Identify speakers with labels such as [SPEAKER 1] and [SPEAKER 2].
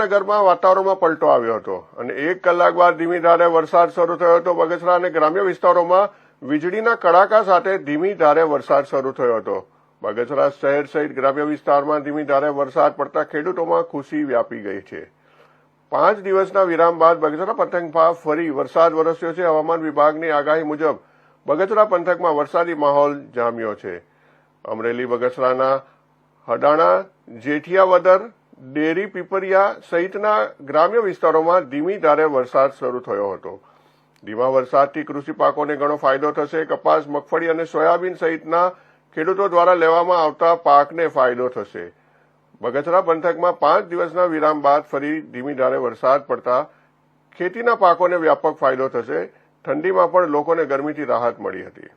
[SPEAKER 1] નગરમાં વાતાવરણમાં પલટો આવ્યો હતો અને એક કલાક બાદ ધીમી ધારે વરસાદ શરૂ થયો હતો. બગસરા અને ગ્રામ્ય વિસ્તારોમાં વીજળીના કડાકા સાથે ધીમી ધારે વરસાદ શરૂ થયો હતો. બગસરા શહેર સહિત ગ્રામ્ય વિસ્તારમાં ધીમી ધારે વરસાદ પડતા ખેડૂતોમાં ખુશી વ્યાપી ગઈ છે. પાંચ દિવસના વિરામ બાદ બગસરા પંથકમાં ફરી વરસાદ વરસ્યો છે. હવામાન વિભાગની આગાહી મુજબ બગસરા પંથકમાં વરસાદી માહોલ જામ્યો છે. અમરેલી, બગસરાના હડાણા, જેઠિયાવદર ડેરી પીપરિયા સહિતના ગ્રામ્ય વિસ્તારોમાં ધીમી ધારે વરસાદ શરૂ થયો હતો. ધીમા વરસાદથી કૃષિ પાકોને ઘણો ફાયદો થશે. કપાસ, મગફળી અને સોયાબીન સહિતના ખેડૂતો દ્વારા લેવામાં આવતા પાકને ફાયદો થશે. બગસરા પંથકમાં પાંચ દિવસના વિરામ બાદ ફરી ધીમી ધારે વરસાદ પડતા ખેતીના પાકોને વ્યાપક ફાયદો થશે. ઠંડીમાં પણ લોકોને ગરમીથી રાહત મળી હતી.